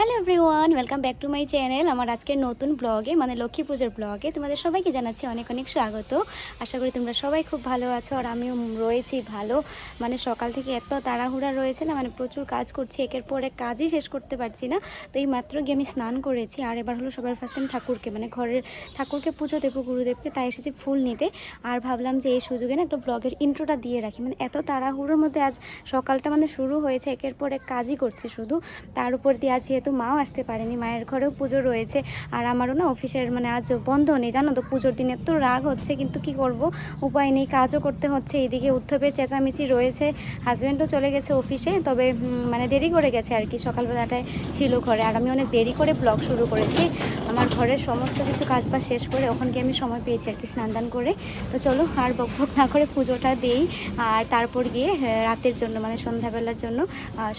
Hello everyone welcome back to my channel আমার আজকের নতুন ব্লগে মানে লক্ষ্মী পুজোর ব্লগে তোমাদের সবাইকে জানাচ্ছি অনেক অনেক স্বাগত। আশা করি তোমরা সবাই খুব ভালো আছো আর আমিও রয়েছি ভালো। মানে সকাল থেকে এত তাড়াহুড়া রয়েছে না মানে প্রচুর কাজ করছি, একের পর এক কাজই শেষ করতে পারছি না। তো এই মাত্র গিয়ে আমি স্নান করেছি, আর এবার হলো সবার ফার্স্ট টাইম ঠাকুরকে মানে ঘরের ঠাকুরকে পুজো দেবো, গুরুদেবকে, তাই এসেছি ফুল নিতে। আর ভাবলাম যে এই সুযোগে না একটা ব্লগের ইন্ট্রোটা দিয়ে রাখি। মানে এত তাড়াহুড়োর মধ্যে আজ সকালটা মানে শুরু হয়েছে, একের পর এক কাজই করছি শুধু। তার উপর দিয়ে আজ যেহেতু মাও আসতে পারেনি। মায়ের ঘরেও পুজো রয়েছে। আর আমারও না অফিসের মানে আজ বন্ধ নেই, জানো তো? পুজোর দিনে তো রাগ হচ্ছে, কিন্তু কি করব? উপায় নেই, কাজও করতে হচ্ছে। এদিকে উত্থপের চেঁচামেচি রয়েছে। হাজব্যান্ডও চলে গেছে অফিসে, তবে মানে দেরি করে গেছে আর কি। সকালবেলাটায় ছিল ঘরে। আর আমি অনেক দেরি করে ব্লগ শুরু করেছি। আমার ঘরের সমস্ত কিছু কাজ বাজ শেষ করে ওখান গিয়ে আমি সময় পেয়েছি আর কি, স্নান দান করে। তো চলো, আর বক বক না করে পুজোটা দেই। আর তারপর গিয়ে রাতের জন্য মানে সন্ধ্যাবেলার জন্য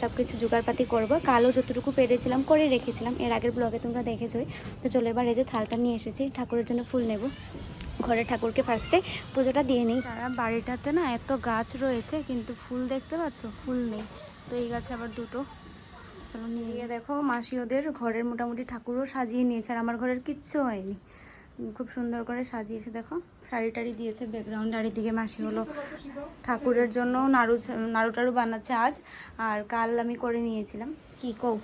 সব কিছু জোগাড়পাতি করব। কালো যতটুকু পেরেছিলাম, করে রেখেছিলাম। এর আগের ব্লগে তোমরা দেখেছোই। তো চলো, এবার এই যে থালটা নিয়ে এসেছি, ঠাকুরের জন্য ফুল নেব। ঘরের ঠাকুরকে ফার্স্টে পুজোটা দিয়ে নিই। তারা বাড়িটাতে না এত গাছ রয়েছে, কিন্তু ফুল দেখতে পাচ্ছ? ফুল নেই। তো এই গাছে আবার দুটো। নিয়ে দেখো মাসি ওদের ঘরের মোটামুটি ঠাকুরও সাজিয়ে নিয়েছে আর আমার ঘরের কিচ্ছু হয়নি। খুব সুন্দর করে সাজিয়েছে দেখো। শাড়ি টাড়ি দিয়েছে ব্যাকগ্রাউন্ড আর এদিকে মাসি হলো ঠাকুরের জন্য নাড়ু নাড়ু টাড়ু বানাচ্ছে আজ আর কাল আমি করে নিয়েছিলাম। কি কৌ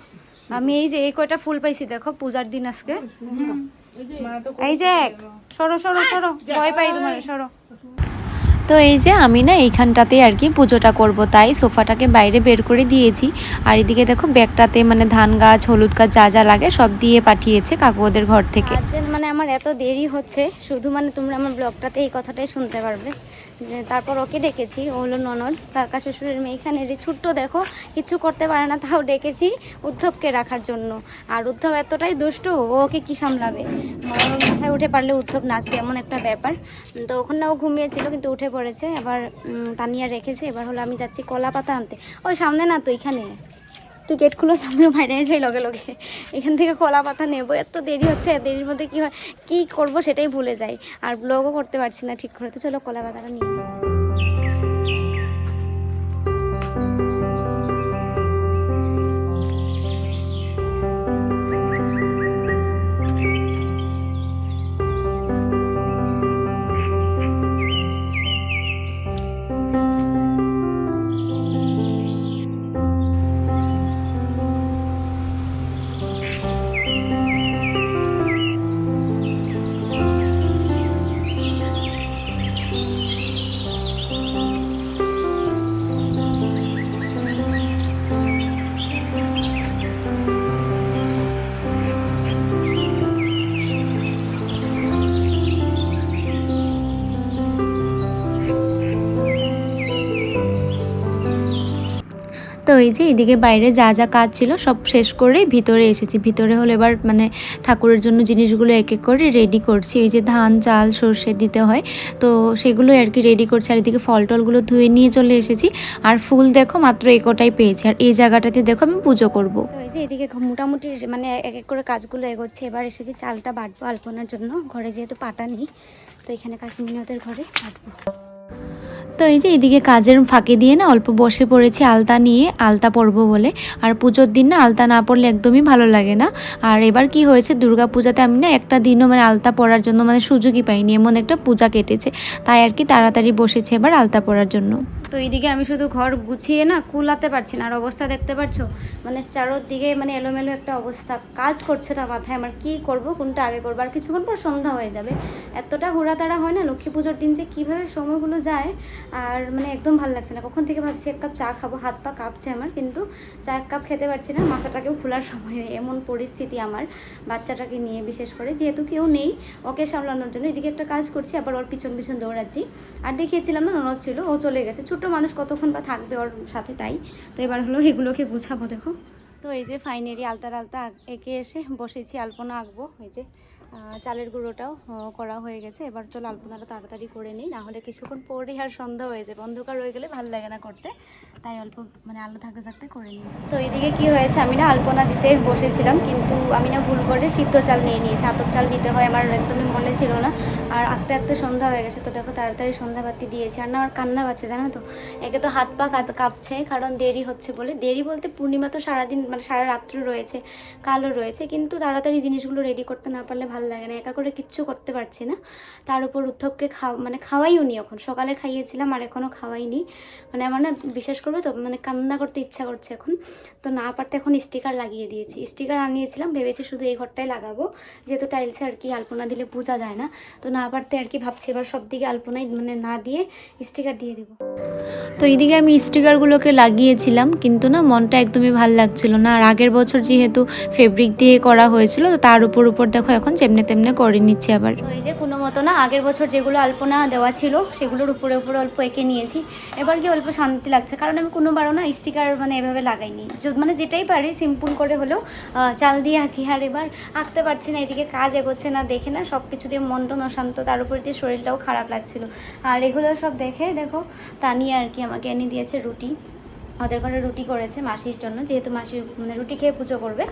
আমি এই যে এই কয়টা ফুল পাইছি দেখো পূজার দিন আজকে। এই যে এক সরো সরো সরো ভয় পাই তোমার সরো। তো এই যে আমি না এইখানটাতেই আর কি পুজোটা করব, তাই সোফাটাকে বাইরে বের করে দিয়েছি। আর এদিকে দেখো ব্যাগটাতে মানে ধান গাছ, হলুদ গাছ যা যা লাগে সব দিয়ে পাঠিয়েছে কাকুদের ঘর থেকে। মানে আমার এত দেরি হচ্ছে, শুধু মানে তোমরা আমার ব্লগটাতে এই কথাটাই শুনতে পারবে। যে তারপর ওকে ডেকেছি, ও হলো ননদ কাকা শ্বশুরের মেয়ে। এখানে ছোট্ট দেখো, কিছু করতে পারে না, তাও ডেকেছি উদ্ধবকে রাখার জন্য। আর উদ্ধব এতটাই দুষ্ট ওকে কি সামলাবে? মাথায় উঠে পারলে উদ্ধব নাচবে, এমন একটা ব্যাপার। তো ওখানে ও ঘুমিয়েছিল, কিন্তু উঠে পড়েছে। এবার তানিয়া রেখেছে, এবার হলো আমি যাচ্ছি কলা পাতা আনতে। ওই সামনে না তো, এখানে। তুই গেট খুলে সামনে বাইরে যাই লগে লগে। এখান থেকে কলা পাতা নেব। এত দেরি হচ্ছে, দেরির মধ্যে কি হয়? কী করব সেটাই ভুলে যাই। আর ব্লগও করতে পারছি না ঠিক করে। তো চলো কলা পাতাটা নিয়ে নিই। তো এই যে এদিকে বাইরে যা যা কাজ ছিল সব শেষ করে ভিতরে এসেছি। ভিতরে হলো এবার মানে ঠাকুরের জন্য জিনিসগুলো এক এক করে রেডি করছি। এই যে ধান, চাল, সর্ষে দিতে হয়। তো সেগুলো আর কি রেডি করছি। আর এদিকে ফল টলগুলো ধুয়ে নিয়ে চলে এসেছি। আর ফুল দেখো মাত্র একটাই পেয়েছি। আর এই জায়গাটাতে দেখো আমি পুজো করব। এই যে এদিকে মোটামুটি মানে এক এক করে কাজগুলো এগোচ্ছে। এবার এসেছি চালটা বাটবো আলপনার জন্য। ঘরে যেহেতু পাটা নেই, তো এখানে কাকিমিনদের ঘরে বাটবো। তো এই যে এদিকে কাজের ফাঁকে দিয়ে না অল্প বসে পড়েছি আলতা নিয়ে, আলতা পরবো বলে। আর পুজোর দিন না আলতা না পরলে একদমই ভালো লাগে না। আর এবার কি হয়েছে দুর্গা পূজাতে আমি না একটা দিনও মানে আলতা পরার জন্য মানে সুযোগই পাইনি। এমন একটা পূজা কেটেছে। তাই আর কি তাড়াতাড়ি বসেছে এবার আলতা পরার জন্য। তো এইদিকে আমি শুধু ঘর গুছিয়ে না কুলাতে পারছি না। আর অবস্থা দেখতে পাচ্ছো মানে চারোদিকে মানে এলোমেলো একটা অবস্থা। কাজ করছে না মাথায়। আমার কি করব? কোনটা আগে করব? আর কিছুক্ষণ পর সন্ধ্যা হয়ে যাবে। এতটা হুড়াতাড়া হয় না? লক্ষ্মী পুজোর দিন যে কীভাবে সময়গুলো যায়? আর মানে একদম ভালো লাগছে না। কখন থেকে ভাবছি এক কাপ চা খাব? হাত পা কাঁপছে আমার। কিন্তু চা এক কাপ খেতে পারছি না। মাথাটাকেও খোলার সময় নেই। এমন পরিস্থিতি আমার বাচ্চাটাকে নিয়ে বিশেষ করে। যেহেতু কেউ নেই, ওকে সামলানোর জন্য। এদিকে একটা কাজ করছি, আবার ওর পিছন পিছন দৌড়াচ্ছি। আর দেখিয়েছিলাম না, ননদ ছিল। ও চলে গেছে। ছোট মানুষ কতক্ষণ বা থাকবে ওর সাথে তাই। তো এবার হলো এগুলোকে গুছাবো, দেখো। তো এই যে ফাইনালি আলতা আলতা এঁকে এসে বসেছি, আলপনা আঁকবো। এই যে চালের গুঁড়োটাও করা হয়ে গেছে। এবার চলো আলপনাটা তাড়াতাড়ি করে নিই, না হলে কিছুক্ষণ পরেই আর সন্ধ্যা হয়ে যাবে। অন্ধকার হয়ে গেলে ভালো লাগে না করতে। তাই অল্প মানে আলো থাকতে থাকতে করে নিই। তো এইদিকে কি হয়েছে, আমি না আলপনা দিতে বসেছিলাম, কিন্তু আমি না ভুল করে সিদ্ধ চাল নিয়ে নিয়েছি। আতপ চাল নিতে হয় আমার, একদমই মনে ছিল না। আর আঁকতে আঁকতে সন্ধ্যা হয়ে গেছে, তো দেখো তাড়াতাড়ি সন্ধ্যাবাতি দিয়েছি। আর না, আমার কান্না পাচ্ছে, জানো তো? একে তো হাত পা কাঁপ- কাঁপছে, কারণ দেরি হচ্ছে বলে। দেরি বলতে পূর্ণিমা তো সারাদিন মানে সারা রাত্র রয়েছে কালো রয়েছে, কিন্তু তাড়াতাড়ি জিনিসগুলো রেডি করতে না পারলে ভালো লাগে না। একা করে কিচ্ছু করতে পারছি না। তার উপর উদ্ধবকে খাওয়া মানে খাওয়াইও নি এখন। সকালে খাইয়েছিলাম আর এখনও খাওয়াইনি। মানে আমার না বিশ্বাস করবে তো মানে কান্না করতে ইচ্ছা করছে এখন। তো না পারতে এখন স্টিকার লাগিয়ে দিয়েছি। স্টিকার আনিয়েছিলাম, ভেবেছি শুধু এই ঘরটায় লাগাবো। যেহেতু টাইলসে আর কি আলপনা দিলে বোঝা যায় না, তো না পারতে আর কি ভাবছি, এবার সব দিকে আলপনাই মানে না দিয়ে স্টিকার দিয়ে দেবো। তো এইদিকে আমি স্টিকারগুলোকে লাগিয়েছিলাম, কিন্তু না মনটা একদমই ভালো লাগছিল না। আর আগের বছর যেহেতু ফেব্রিক দিয়ে করা হয়েছিল, তো তার উপর উপর দেখো এখন যেমনে তেমনে করে নিচ্ছি আবার। এই যে কোনো মতো না, আগের বছর যেগুলো আলপনা দেওয়া ছিল, সেগুলোর উপরে উপরে অল্প এঁকে নিয়েছি। এবার কি অল্প শান্তি লাগছে, কারণ আমি কোনোবারও না স্টিকার মানে এভাবে লাগাইনি। মানে যেটাই পারি সিম্পল করে হলেও চাল দিয়ে আঁকি, আর এবার আঁকতে পারছি না, এদিকে কাজ এগোচ্ছে না, দেখে না সব কিছু দিয়ে মন টন অশান্ত তার উপর দিয়ে শরীরটাও খারাপ লাগছিল। আর এগুলো সব দেখে, দেখো, তানিয়া আর কি আমাকে এনে দিয়েছে রুটি। ওদের ঘরে রুটি করেছে মাসির জন্য, যেহেতু মাসি মানে রুটি খেয়ে পুজো করবে।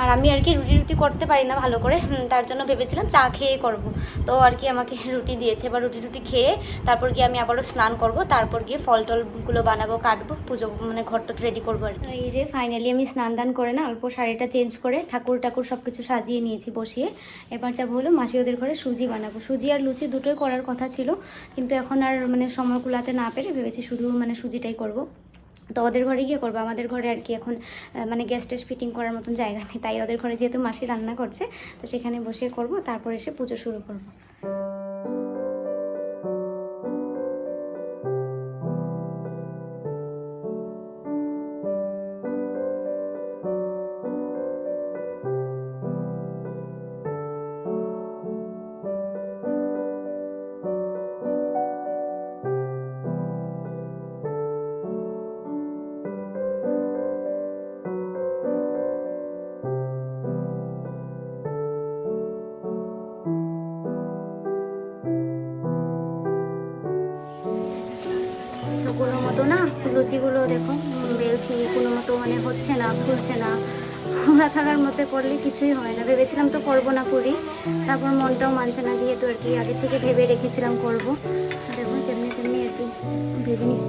আর আমি আর কি রুটি রুটি করতে পারি না ভালো করে তার জন্য ভেবেছিলাম চা খেয়ে করব। তো আর কি আমাকে রুটি দিয়েছে, এবার রুটি রুটি খেয়ে তারপর গিয়ে আমি আবারও স্নান করব, তারপর গিয়ে ফল টলগুলো বানাবো, কাটবো, পুজো মানে ঘরটা রেডি করব আর কি। এই যে ফাইনালি আমি স্নান দান করে না, অল্প শাড়িটা চেঞ্জ করে ঠাকুর ঠাকুর সব কিছু সাজিয়ে নিয়েছি বসিয়ে। এবার যা হলো মাসি ওদের ঘরে সুজি বানাবো। সুজি আর লুচি দুটোই করার কথা ছিল, কিন্তু এখন আর মানে সময় কুলাতে না পেরে ভেবেছি শুধু মানে সুজিটাই করব। তো ওদের ঘরে গিয়ে করব। আমাদের ঘরে আর কি এখন মানে গ্যাস টেস ফিটিং করার মতন জায়গা নেই। তাই ওদের ঘরে যেহেতু মাসি রান্না করছে, তো সেখানে বসে করব, তারপর এসে পুজো শুরু করব। না? লুচিগুলো দেখো বেলছি, কোনো মতো মানে হচ্ছে না, ফুলছে না। আমরা থাকার মধ্যে করলে কিছুই হয় না। ভেবেছিলাম তো করব না করি তারপর মনটাও মানছে না যেহেতু আর কি, আগে থেকে ভেবে রেখেছিলাম করব দেখুন যেমনি তেমনি আর কি ভেজে নিচ্ছি।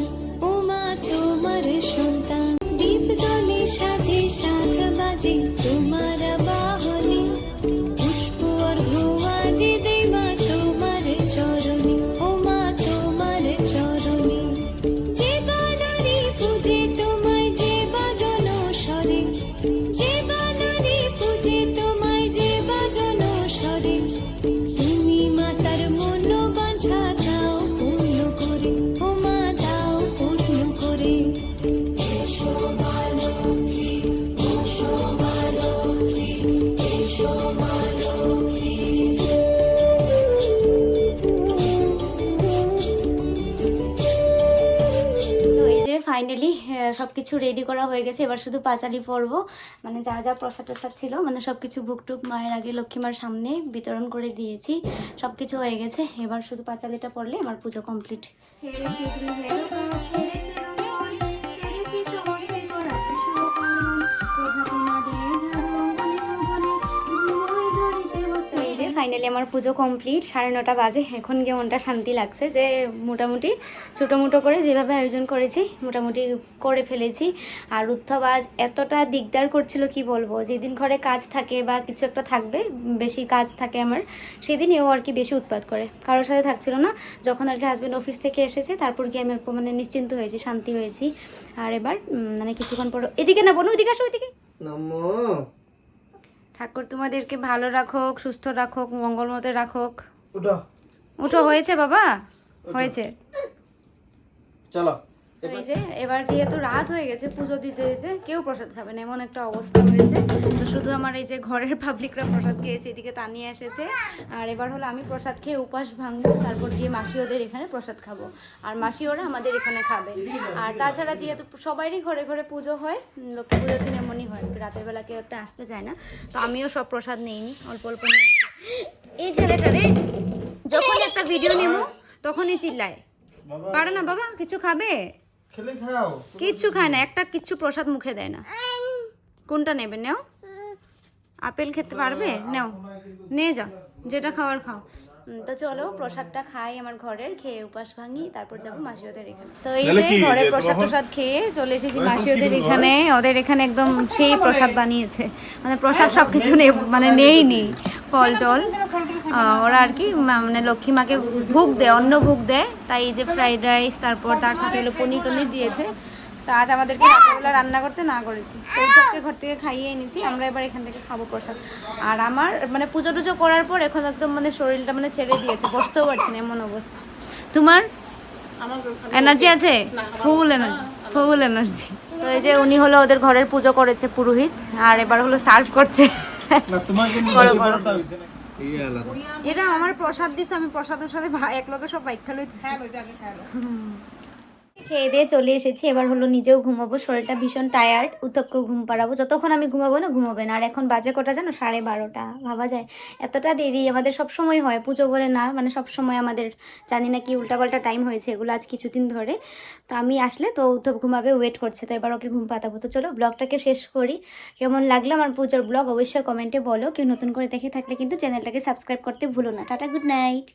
সব কিছু রেডি করা হয়ে গেছে। এবার শুধু পাঁচালি পরব। মানে যা যা প্রসাদ টসাদ ছিল মানে সব কিছু ভুকটুক মায়ের আগে লক্ষ্মীমার সামনে বিতরণ করে দিয়েছি। সব কিছু হয়ে গেছে। এবার শুধু পাঁচালিটা পড়লে আমার পুজো কমপ্লিট ফাইনালি আমার পুজো কমপ্লিট, সাড়ে নটা বাজে। এখন গিয়ে মনটা শান্তি লাগছে যে মোটামুটি ছোটো মোটো করে যেভাবে আয়োজন করেছি, মোটামুটি করে ফেলেছি। আর উৎসব আজ এতটা দিকদার করছিল, কি বলব? যেদিন ঘরে কাজ থাকে বা কিছু একটা থাকবে, বেশি কাজ থাকে আমার সেদিন এও আর কি বেশি উৎপাত করে। কারোর সাথে থাকছিল না, যখন আর কি হাজব্যান্ড অফিস থেকে এসেছে, তারপর কি আমি মানে নিশ্চিন্ত হয়েছি, শান্তি হয়েছি। আর এবার মানে কিছুক্ষণ পর, এদিকে না বোন ওইদিকে আসো ওইদিকে ঠাকুর তোমাদেরকে ভালো রাখুক সুস্থ রাখুক মঙ্গল মতে রাখুক। উঠো। উঠো হয়েছে বাবা? হয়েছে। চলো। এই যে এবার যেহেতু রাত হয়ে গেছে পুজো দিতে দিতে কেউ প্রসাদ খাবে না এমন একটা অবস্থা হয়েছে। তো শুধু আমার এই যে ঘরের পাবলিকরা প্রসাদ খেয়েছে এদিকে তানিয়ে এসেছে। আর এবার হলো আমি প্রসাদ খেয়ে উপাস ভাঙবো তারপর গিয়ে মাসি ওদের এখানে প্রসাদ খাব। আর মাসি ওরা আমাদের এখানে খাবে। আর তাছাড়া যেহেতু সবারই ঘরে ঘরে পুজো হয় লক্ষ্মী পুজোর দিন এমনই হয় রাতের বেলা কেউ একটা আসতে চায় না। তো আমিও সব প্রসাদ নিইনি অল্প অল্প নিয়েছি এই ছেলেটা রে যখন একটা ভিডিও নেব তখনই চিল্লায়। পারে না বাবা কিছু খাবে? খেলে খাও। কিচ্ছু খায় না একটা কিচ্ছু প্রসাদ মুখে দেয় না। কোনটা নেবে? নেও। আপেল খেতে পারবে? নেও। নিয়ে যাও। যেটা খাওয়ার খাও। তো চলো প্রসাদটা খাই আমার ঘরের খেয়ে উপাস ভাঙি তারপর যাব মাসিওদের এখানে। তো এই যে ঘরের প্রসাদ প্রসাদ খেয়ে চলে এসেছি এখন কি মাসিওদের এখানে। ওদের এখানে একদম সেই প্রসাদ বানিয়েছে। মানে প্রসাদ সব কিছু নেই মানে নেইনি ফল টল। ওরা আর কি মানে লক্ষ্মী মাকে ভোগ দেয় অন্য ভোগ দেয়। তাই এই যে ফ্রাইড রাইস তারপর তার সাথে হলো পনির টনির দিয়েছে। তা আজ আমাদেরকে রাত্রেবেলা রান্না করতে না করেছি। সবকে ঘর থেকে খাইয়ে এনেছি আমরা এবার এখান থেকে খাব প্রসাদ। আর আমার মানে পুজো টুজো করার পর এখন একদম মানে শরীরটা মানে ছেড়ে দিয়েছে বসতেও পারছি না এমন অবস্থা। তোমার এনার্জি আছে? ফুল এনার্জি ফুল এনার্জি তো এই যে উনি হলো ওদের ঘরের পুজো করেছে পুরোহিত আর এবার হলো সার্ভ করছে। না তোমাকে করো, করো। এই আলাদা। এটা আমার প্রসাদ দিছে আমি প্রসাদের সাথে ভা- এক লগে সব বাইক লইতেছি খেয়ে দিয়ে চলে এসেছি। এবার হলো নিজেও ঘুমাবো। শরীরটা ভীষণ টায়ার্ড উত্তপকেও ঘুম পাড়াবো। যতক্ষণ আমি ঘুমাবো না, ঘুমাবে না। আর এখন বাজে কটা জানো? সাড়ে বারোটা। ভাবা যায়। এতটা দেরি আমাদের সব সময় হয়। পুজো বলে না মানে সব সময় আমাদের জানি না কি উল্টাপাল্টা টাইম হয়েছে এগুলো আজ কিছুদিন ধরে। তো আমি আসলে, তো উত্তপ ঘুমাবে ওয়েট করছে। তো এবার ওকে ঘুম পাতাবো তো চলো ব্লগটাকে শেষ করি। কেমন লাগল আমার পুজোর ব্লগ অবশ্যই কমেন্টে বলো। কেউ নতুন করে দেখে থাকলে কিন্তু চ্যানেলটাকে সাবস্ক্রাইব করতে ভুলো না। Tata good night